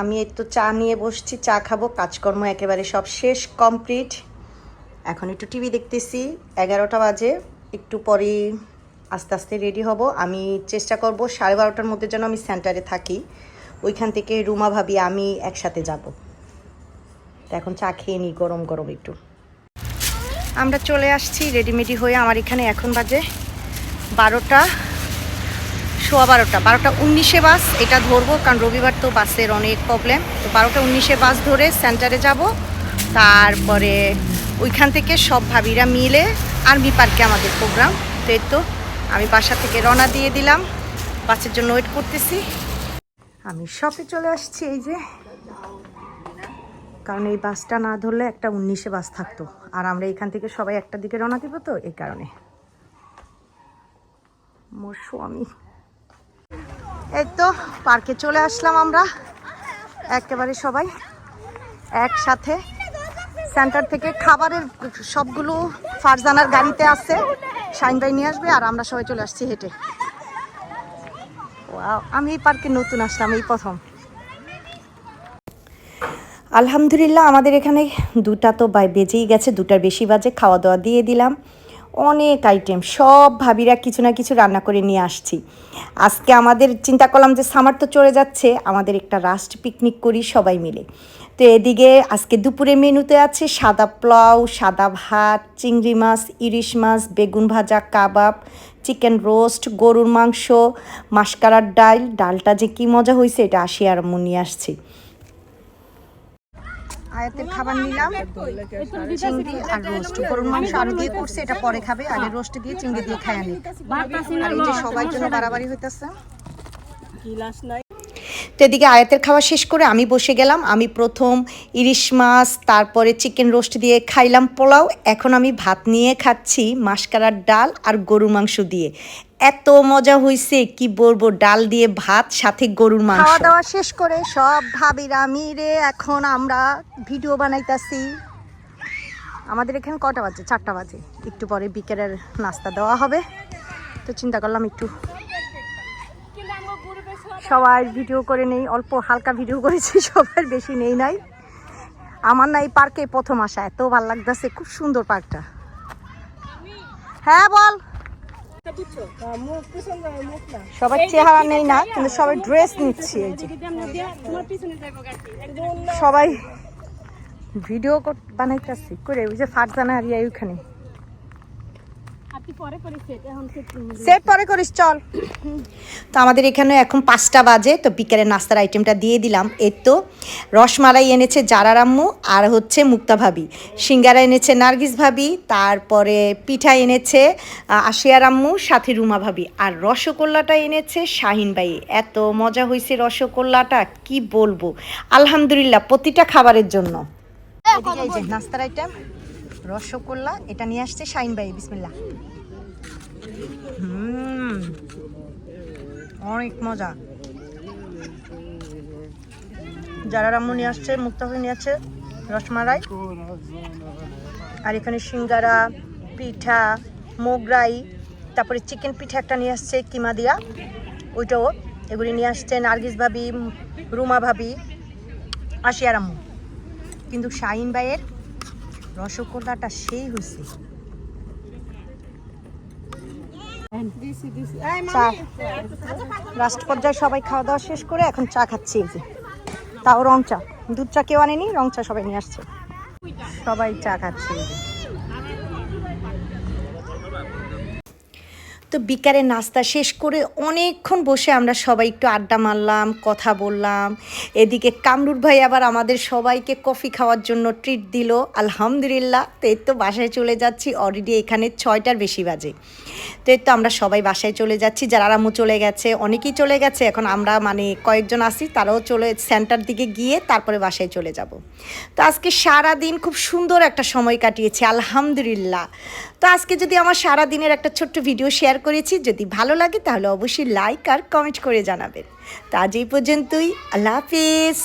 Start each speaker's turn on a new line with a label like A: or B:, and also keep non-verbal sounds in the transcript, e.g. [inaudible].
A: আমি একটু চা নিয়ে বসছি, চা খাব, কাজকর্ম একেবারে সব শেষ কমপ্লিট এখন একটু টিভি দেখতেছি, এগারোটা বাজে, একটু পরে আস্তে আস্তে রেডি হব। আমি চেষ্টা করব সাড়ে বারোটার মধ্যে যেন আমি সেন্টারে থাকি। ওইখান থেকে রুমা ভাবি আমি একসাথে যাব। তো এখন চা খেয়ে নিই গরম গরম একটু। আমরা চলে আসছি রেডিমেডি হয়ে। আমার এখানে এখন বাজে বারোটা। সোয়া বারোটা। বারোটা উনিশে বাস, এটা ধরবো, কারণ রবিবার তো বাসের অনেক প্রবলেম তো বারোটা উনিশে বাস ধরে সেন্টারে যাব। তারপরে ওইখান থেকে সব ভাবিরা মিলে আর্মি পার্কে আমাদের প্রোগ্রাম তো এই তো, আমি বাসা থেকে রওনা দিয়ে দিলাম। বাসের জন্য ওয়েট করতেছি। আমি শপে চলে আসছি এই যে। কারণ এই বাসটা না ধরলে একটা উনিশে বাস থাকতো। আর আমরা এখান থেকে সবাই একটা দিকে রওনা দিব তো, এই কারণে। মোর স্বামী। এই তো, পার্কে চলে আসলাম আমরা। একেবারে সবাই একসাথে। সেন্টার থেকে খাবারের সবগুলো ফারজানার গাড়িতে আছে। শাইন ভাই নিয়ে আসবে আর আমরা সবাই চলে আসছি হেঁটে। আমি এই পার্কে নতুন আসলাম, এই প্রথম। আলহামদুলিল্লাহ, আমাদের এখানে দুটা তো বেজেই গেছে, দুটার বেশি বাজে খাওয়া দাওয়া দিয়ে দিলাম। অনেক আইটেম সব ভাবিরা কিছু না কিছু রান্না করে নিয়ে আসছি। আজকে আমাদের চিন্তা করলাম যে সামার তো চলে যাচ্ছে, আমাদের একটা রাস্ট পিকনিক করি সবাই মিলে। তো এদিকে আজকে দুপুরে মেনুতে আছে সাদা পোলাও, সাদা ভাত, চিংড়ি মাছ, ইলিশ মাছ, বেগুন ভাজা, কাবাব চিকেন রোস্ট গরুর মাংস, মাসকারার ডাল, ডালটা যে কি মজা হয়েছে এটা আসি আর নিয়ে আসছি। আয়াতের খাবার নিলাম। চিংড়ি আর রোস্ট। গরুর মাংস আরও দিয়ে করছে এটা পরে খাবে আগে রোস্ট দিয়ে চিংড়ি দিয়ে খায় আমি আর এই যে সবার জন্য বাড়াবাড়ি হইতেছে। তো এদিকে আয়াতের খাওয়া শেষ করে আমি বসে গেলাম। আমি প্রথম ইলিশ মাছ, তারপরে চিকেন রোস্ট দিয়ে খাইলাম পোলাও। এখন আমি ভাত নিয়ে খাচ্ছি মাসকারার ডাল আর গরুর মাংস দিয়ে। এত মজা হয়েছে কি বলব, ডাল দিয়ে ভাত, সাথে গরুর মাংস। খাওয়া দাওয়া শেষ করে সব ভাবিরা মিলে এখন আমরা ভিডিও বানাইতাছি। আমাদের এখানে কটা বাজে? চারটা বাজে। একটু পরে বিকেলের নাস্তা দেওয়া হবে। তো চিন্তা করলাম একটু সবাই ভিডিও করে নেই অল্প হালকা ভিডিও করেছি [laughs] সবার বেশি নেই নাই। আমার না এই পার্কে প্রথম আসা এত ভালো লাগতেছে খুব সুন্দর পার্কটা। হ্যাঁ বল। সবার চেহারা নেই না কিন্তু সবাই ড্রেস নিচ্ছি এই যে। সবাই ভিডিও বানাইতেছি করে ওই যে ফারজানা হারিয়া ওইখানে সেট পরে করিস চল। তো আমাদের এখানে এখন পাঁচটা বাজে তো বিকেলের নাস্তার আইটেমটা দিয়ে দিলাম। এর তো রসমালাই এনেছে জারার আম্মু আর হচ্ছে মুক্তা ভাবি। সিঙ্গারা এনেছে নার্গিস ভাবি তারপরে পিঠা এনেছে আশিয়ার আম্মু সাথে রুমা ভাবি। আর রসগোল্লাটা এনেছে শাহিন ভাই। এত মজা হয়েছে রসগোল্লাটা কি বলব? আলহামদুলিল্লাহ প্রতিটা খাবারের জন্য। নাস্তার আইটেম রসগোল্লা, এটা নিয়ে আসছে শাহিন ভাই বিসমিল্লা অনেক মজা। যারা রাম্মু নিয়ে আসছে মুক্তাফি নিয়ে আসছে, রসমালাই। আর এখানে সিঙ্গারা, পিঠা, মোগরাই, তারপরে চিকেন পিঠা একটা নিয়ে আসছে, কিমা দিয়া। ওইটাও, এগুলি নিয়ে আসছে নার্গিস ভাবি, রুমা ভাবি আশিয়ার আম্মু কিন্তু শাহিন ভাইয়ের রসগোল্লাটা সেই হয়েছে চা লাস্ট পর্যায়ে সবাই খাওয়া দাওয়া শেষ করে এখন চা খাচ্ছি এই যে। তাও রং চা। দুধ চা কেউ আনেনি রং চা সবাই নিয়ে আসছে। সবাই চা খাচ্ছে। তো বিকালে নাস্তা শেষ করে অনেকক্ষণ বসে আমরা সবাই একটু আড্ডা মারলাম, কথা বললাম। এদিকে কামরুর ভাই আবার আমাদের সবাইকে কফি খাওয়ার জন্য ট্রিট দিল। আলহামদুলিল্লাহ, তো এই তো বাসায় চলে যাচ্ছি অলরেডি এখানে ছয়টার বেশি বাজে। তো এই তো আমরা সবাই বাসায় চলে যাচ্ছি, যারা আম্মু চলে গেছে, অনেকেই চলে গেছে, এখন আমরা মানে কয়েকজন আসি তারাও চলে সেন্টার দিকে গিয়ে তারপরে বাসায় চলে যাব। তো আজকে সারা দিন খুব সুন্দর একটা সময় কাটিয়েছি, আলহামদুলিল্লাহ। তো আজকে যদি আমার সারা দিনের একটা ছোট্ট ভিডিও শেয়ার করেছি। যদি ভালো লাগে তাহলে অবশ্যই লাইক আর কমেন্ট করে জানাবেন। তো আজ এই পর্যন্তই। আল্লাহ হাফিজ।